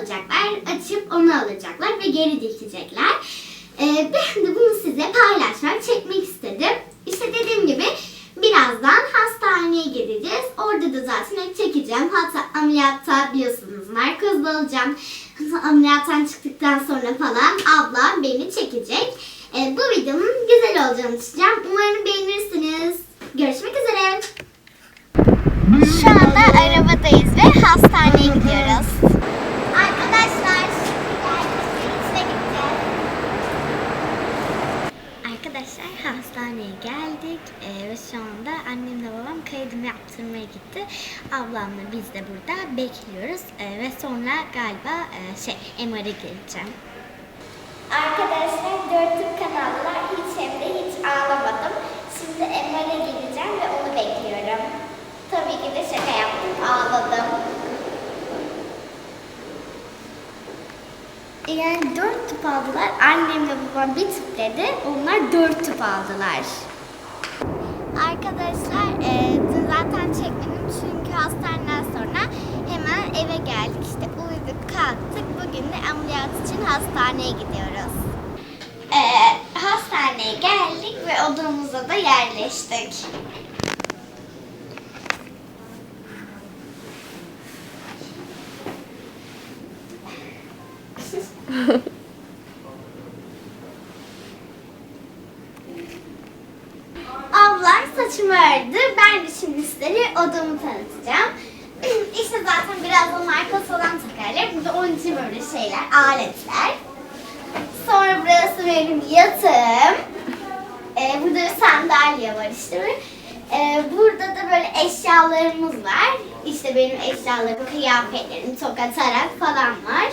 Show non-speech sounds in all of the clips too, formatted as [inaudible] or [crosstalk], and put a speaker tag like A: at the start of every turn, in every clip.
A: alacaklar, açıp onu alacaklar ve geri dikecekler. Ee, ben de bunu size paylaşmak, çekmek istedim. İşte dediğim gibi birazdan hastaneye gideceğiz. Orada da zaten hep çekeceğim. Hatta ameliyatta biliyorsunuz narkoz da alacağım. [laughs] Ameliyattan çıktıktan sonra falan ablam beni çekecek. Ee, bu videonun güzel olacağını düşüneceğim. Umarım beğenirsiniz. Görüşmek üzere. Şu anda arabadayız ve hastaneye gidiyoruz. Arkadaşlar, içine gideceğiz. Arkadaşlar hastaneye geldik Ee, ve şu anda annemle babam kaydımı yaptırmaya gitti. Ablamla biz de burada bekliyoruz Ee, ve sonra galiba e, şey MR'a geleceğim. Arkadaşlar dörtlük kanallar hiç hem hiç ağlamadım. Şimdi MR'a gideceğim ve onu bekliyorum. Tabii ki de şaka yaptım, ağladım. Yani dört tüp aldılar. Annemle babam bir tüp dedi. Onlar dört tüp aldılar. Arkadaşlar e, zaten çekmedim çünkü hastaneden sonra hemen eve geldik. İşte uyuduk kalktık. Bugün de ameliyat için hastaneye gidiyoruz. E, hastaneye geldik ve odamıza da yerleştik. Ablam saçımı ördü. Ben de şimdi sizlere odamı tanıtacağım. [clears throat] işte zaten birazdan marka falan takarlar. Burada onun için böyle şeyler, aletler. Sonra burası benim yatağım. Ee, burada bir sandalye var işte. Ee, burada da böyle eşyalarımız var. İşte benim eşyalarım, kıyafetlerim, toka, tarak falan var.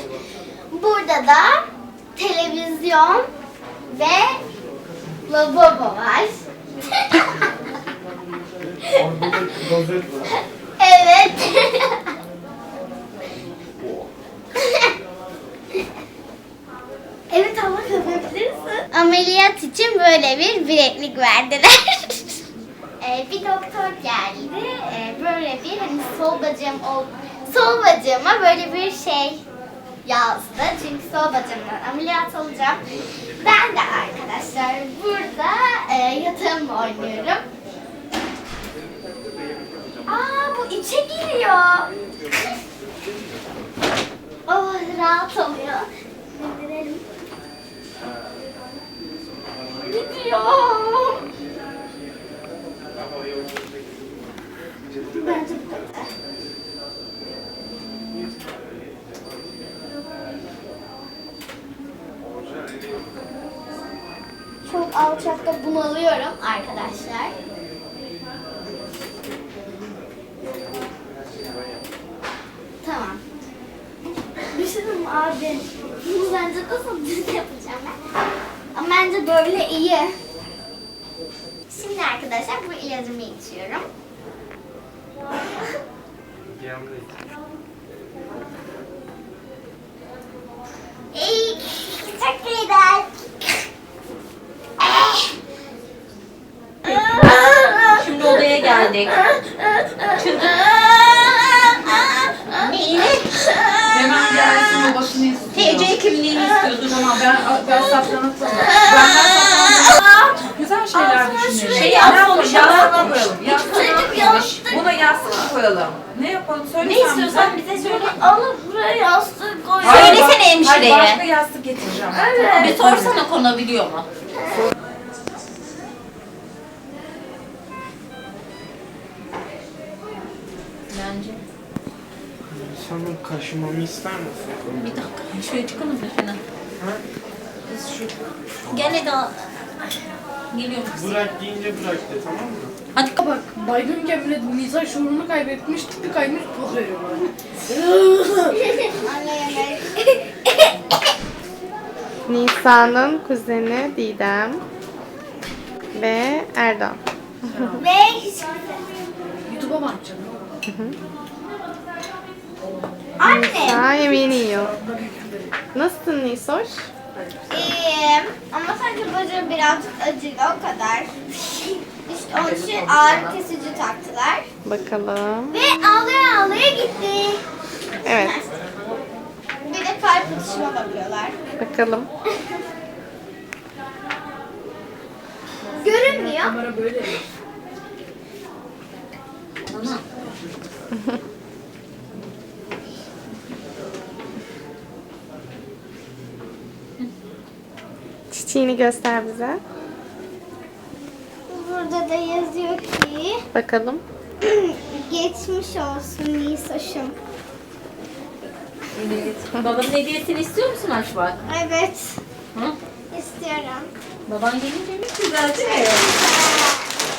A: Burada da televizyon ve lavabo var. Evet. evet ama kapatabilirsin. Ameliyat için böyle bir bileklik verdiler. Ee, bir doktor geldi. Ee, böyle bir hani sol bacağım ol sol bacağıma böyle bir şey yazdı. Çünkü sol bacağımdan ameliyat olacağım. Ben de arkadaşlar burada e, yatağımla oynuyorum. Aa bu içe giriyor. oh rahat oluyor. Gidiyor. Bence bu kadar. Çok alçakta bunalıyorum arkadaşlar. Tamam. Düşünün abi. Bunu bence nasıl düz yapacağım ben? Ama bence böyle iyi. Şimdi arkadaşlar bu ilacımı içiyorum. İyi, çok güzel.
B: Odaya geldik. Neyini?
C: Hemen gelsin babasını istiyor.
B: TC kimliğini istiyordur.
C: Tamam ben, ben saplanıp. Benden saplanıp Güzel şeyler düşünelim.
B: Şey
C: koyalım. Yastık
A: yastık.
C: Buna yastık koyalım. Ne yapalım? Söyle
B: Ne istiyorsan bize söyle.
A: Alıp buraya yastık koy.
B: Söylesene hemşireye.
C: Hayır, başka yastık getireceğim.
A: Evet.
B: Bir sorsana konabiliyor mu? Bence.
D: Sana kaşımamı ister misin?
B: Bir dakika. Şöyle çıkalım üstüne.
D: Ha?
B: Biz şu. Gel Eda. Geliyorum.
D: Bırak deyince bırak de tamam mı?
B: Hadi.
E: Bak baygınken bile mizah şuurunu kaybetmiş, tipi kaymış, poz veriyor bana. [laughs]
F: Nisa'nın kuzeni Didem ve Erdal.
A: Ve hiç
E: YouTube'a mı atacaksın?
A: Anne.
F: Nisa yemeğini yiyor. Nasılsın Nisoş?
A: İyiyim. Ama sadece bacağım birazcık acıyor o kadar. işte onun için ağrı kesici taktılar.
F: Bakalım.
A: Ve ağlıyor Ve gitti.
F: Evet.
A: Bir de farklı dışıma bakıyorlar.
F: Bakalım.
A: Görünmüyor. [laughs]
F: Çiçeğini göster bize.
A: Burada da yazıyor ki
F: Bakalım. [clears throat]
A: geçmiş olsun Nisoş'um.
B: Evet. Babanın hediyesini istiyor musun Aşbak?
A: Evet.
B: Hı?
A: istiyorum.
B: Baban gelince mi güzel değil mi?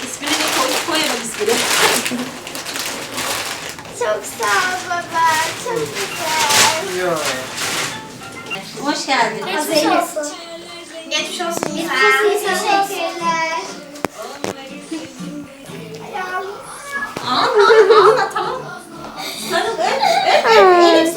B: İsmini ne koy? Koyalım ismini. [laughs]
A: Çok sağ ol baba. Çok güzel.
D: Ya.
B: Hoş geldin.
A: Geçmiş olsun. Geçmiş olsun. Geçmiş olsun. Teşekkürler.
B: Ağla, ağla tamam. Sarıl, öp, öp, öp. Elif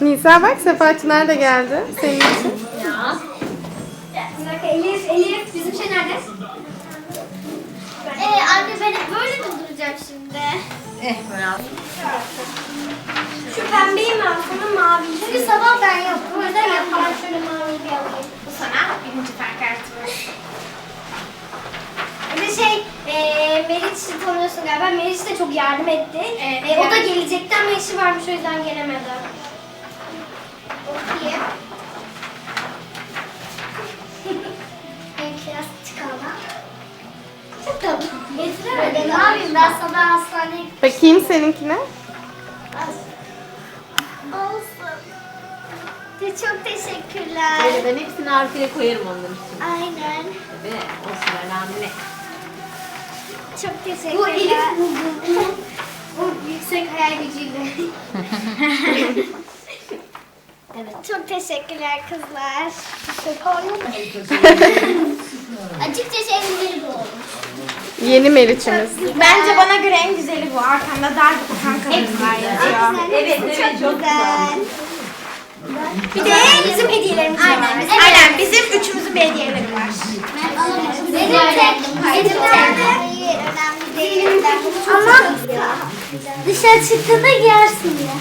A: Nisa
F: bak Sefa Çınar da geldi. Senin için.
B: Ya.
A: Bir dakika Elif, Elif bizim şey nerede? Ee, anne ben hep böyle mi duracağım şimdi?
B: Eh, bravo.
A: Şu pembeyi mi alsana mavi? Çünkü sabah ben yaptım. O yüzden yapar şöyle mavi bir alayım. Bu sana birinci fark kartımız. Bir de şey, e, Meriç'i tanıyorsun galiba. Meriç de çok yardım etti. E, o da gelecekti ama işi varmış o yüzden gelemedi. Okuyayım. [laughs] Biraz çıkalım. Çok tatlı. Getiremedim. Ne yapayım ben sabah hastaneye
F: Bakayım seninkine.
A: Olsun. Te- Çok teşekkürler.
B: Böyle ben hepsini arkaya koyarım onların üstüne.
A: Aynen.
B: Tabii, olsun önemli.
A: Çok teşekkürler. Bu Elif buldu. Bu yüksek hayal gücüyle. [laughs] evet. Çok teşekkürler kızlar. Açıkçası en güzeli bu olmuş.
F: Yeni Meriç'imiz.
A: Bence bana göre en güzeli bu. Arkamda dar bir kanka var yazıyor.
B: Evet, evet, çok güzel.
A: Bir de bizim hediyelerimiz var. Aynen, Aynen bizim üçümüzün bir hediyeleri var. Benim tek, benim tek. Hayır, önemli değil. Ama dışarı çıktığında giyersin ya.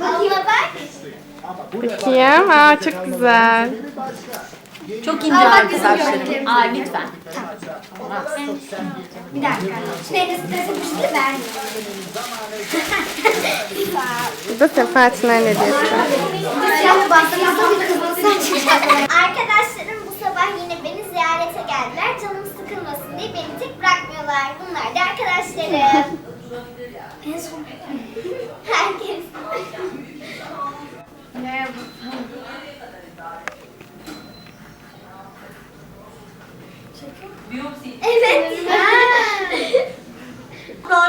A: Bakayım bak.
F: Bakayım. Aa çok güzel.
B: Çok ince arkadaşlarım. Aa lütfen.
A: Bir dakika. Şimdi en üstüne sıkıştı ben.
F: Bu Sefa Çınar hediyesi.
A: Arkadaşlarım bu sabah yine beni ziyarete geldiler. Canım sıkılmasın diye beni tek bırakmıyorlar. Bunlar da arkadaşlarım. en [laughs] son Herkes. Merhaba. Evet.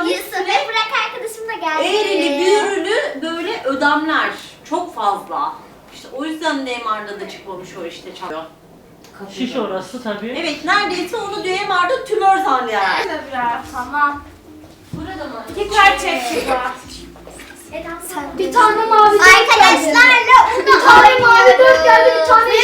A: Yusuf ve Burak arkadaşım da geldi.
B: Eğrili büğrülü böyle ödemler. Çok fazla. İşte o yüzden DMR'da da çıkmamış o işte çalıyor.
D: Şiş orası tabii.
B: Evet neredeyse onu DMR'da tümör zanneder.
A: Tamam.
B: Burada mı?
A: Tekrar çek Bir tane mavi Arkadaşlarla bir tane mavi dört geldi bir tane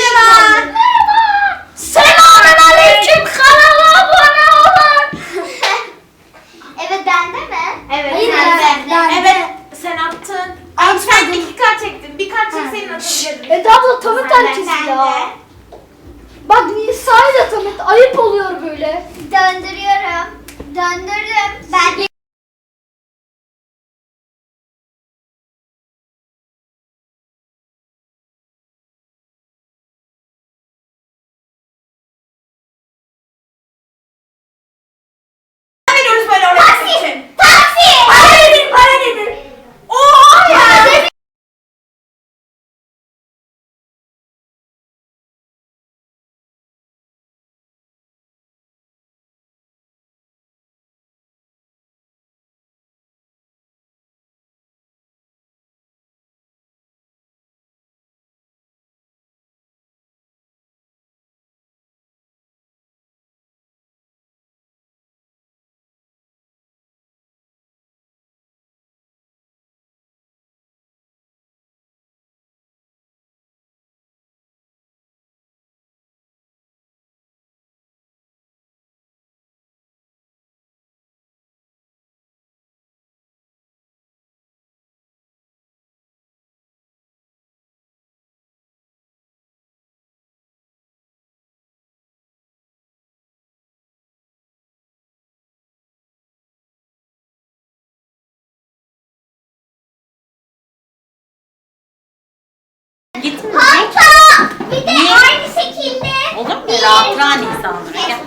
B: Gitmeyecek.
A: Hatta bir de
B: Niye?
A: aynı şekilde.
B: Olur mu?
A: Bir-
B: Rahat Nisan'dır. Gel.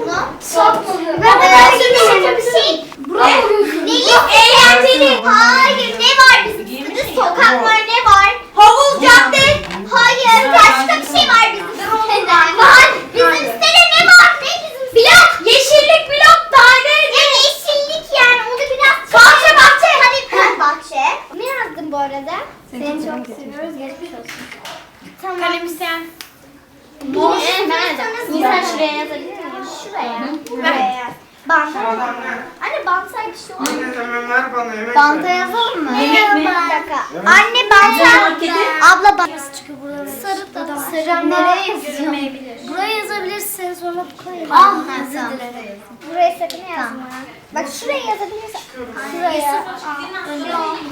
A: Ben de böyle bir şey.
E: Bravo gözüm.
A: Neyi eğlenceli? Hayır ne var bizim sizde sokak var ne var? Havuz cadde. Hayır başka bir şey var bizim sitede. Var. Bizim sitede ne var? Ne bizim? Blok. Yeşillik blok daire. Ne yeşillik yani onu biraz. Bahçe bahçe. Hadi bahçe. Ne yazdın bu arada? Seni, çok seviyoruz. Geçmiş olsun. Tamam. Kalem isteyen. Bu Nisan şuraya yazabilir miyim? Şuraya. Buraya. Banta. Anne bantay bir şey olur.
G: Anne hemen ver bana yemek
A: Banta yazalım mı?
B: Yemek mi?
A: Anne banta. Abla bant. Sarı da. Sarı nereye yazıyor?
E: Buraya yazabilirsin sonra bu koyalım.
A: Ah, dilerim. Buraya sakın yazma. Bak şuraya yazabilirsin. Şuraya.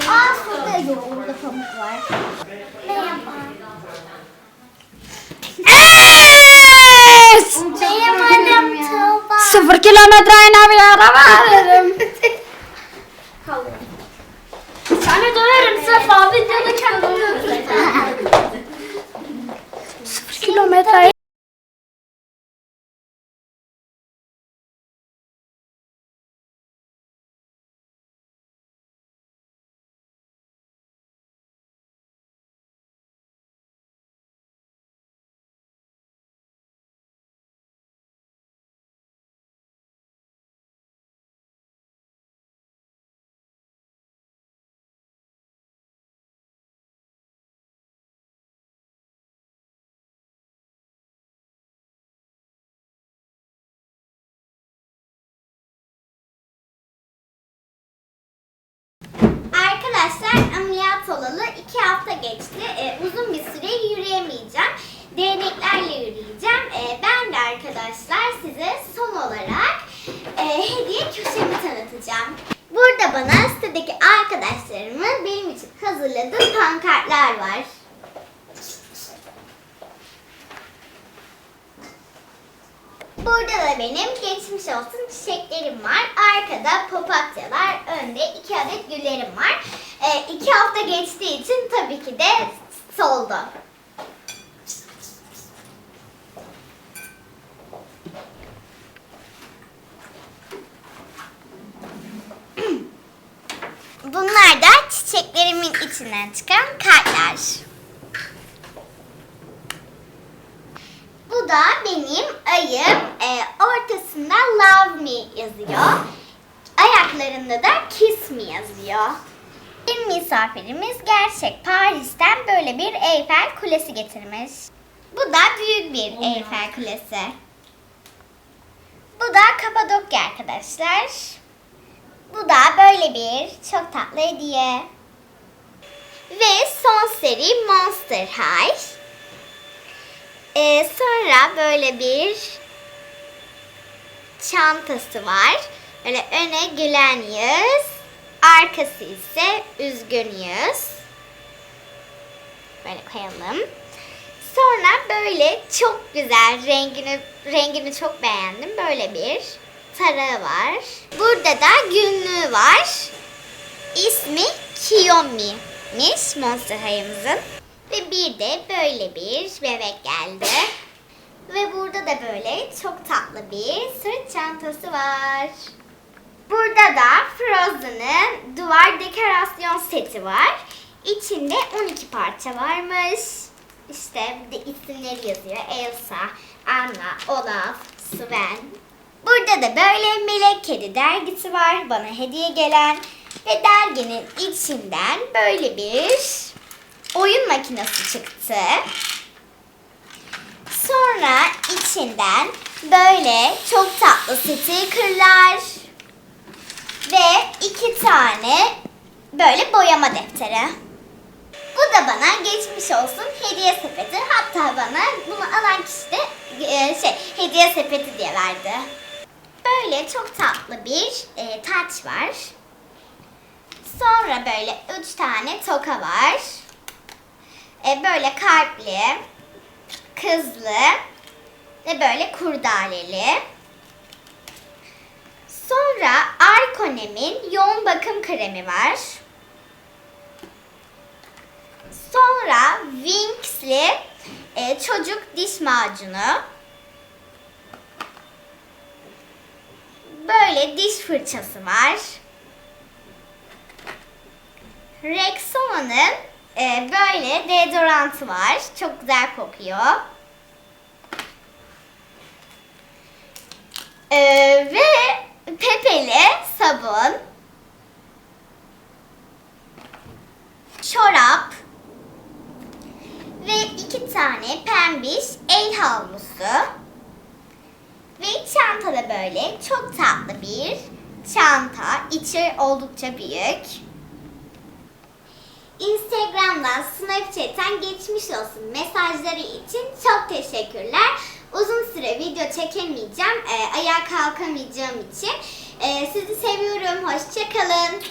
A: Aa, şurada yok. Orada pamuk var. Ne yapalım?
E: Sıfır kilometreyle bir araba veririm. Sana dönerim Sefa videoda kendimi götürürüm. Sıfır kilometre.
A: Arkadaşlar ameliyat olalı iki hafta geçti. Ee, uzun bir süre yürüyemeyeceğim. Değneklerle yürüyeceğim. Ee, ben de arkadaşlar size son olarak e, hediye köşemi tanıtacağım. Burada bana sitedeki arkadaşlarımın benim için hazırladığı pankartlar var. Burada da benim geçmiş olsun çiçeklerim var. Arkada papatyalar, önde iki adet güllerim var. Ee, iki hafta geçtiği için tabii ki de soldu. [clears throat] Bunlar da çiçeklerimin içinden çıkan kartlar. Bu da benim ayım. Ee, ortasında love me yazıyor. Ayaklarında da kiss me yazıyor. Bir misafirimiz gerçek Paris'ten böyle bir Eyfel Kulesi getirmiş. Bu da büyük bir Eyfel Kulesi. Bu da Kapadokya arkadaşlar. Bu da böyle bir çok tatlı hediye. Ve son seri Monster High. Ee, sonra böyle bir çantası var. Böyle öne gülen yüz, arkası ise üzgün yüz. Böyle koyalım. Sonra böyle çok güzel rengini rengini çok beğendim. Böyle bir tarağı var. Burada da günlüğü var. İsmi Kiyomi'miş Monster High'ımızın. Ve bir de böyle bir bebek geldi. Ve burada da böyle çok tatlı bir sırt çantası var. Burada da Frozen'ın duvar dekorasyon seti var. İçinde 12 parça varmış. İşte bir de isimleri yazıyor. Elsa, Anna, Olaf, Sven. Burada da böyle Melek Kedi dergisi var. Bana hediye gelen. Ve derginin içinden böyle bir oyun makinesi çıktı. Sonra içinden böyle çok tatlı stickerlar ve iki tane böyle boyama defteri. Bu da bana geçmiş olsun hediye sepeti. Hatta bana bunu alan kişi de e, şey hediye sepeti diye verdi. Böyle çok tatlı bir e, taç var. Sonra böyle üç tane toka var. E, böyle kalpli, kızlı ve böyle kurdaleli. Sonra Arkonem'in yoğun bakım kremi var. Sonra Winx'li e, çocuk diş macunu. Böyle diş fırçası var. Rexona'nın e, böyle deodorantı var. Çok güzel kokuyor. E, ve Pepe'li sabun. Çorap. Ve iki tane pembiş el havlusu. Ve çantada böyle çok tatlı bir çanta. İçi oldukça büyük. Instagram'dan, Snapchat'ten geçmiş olsun mesajları için çok teşekkürler. Uzun süre video çekemeyeceğim, e, ayağa kalkamayacağım için. E, sizi seviyorum, hoşçakalın.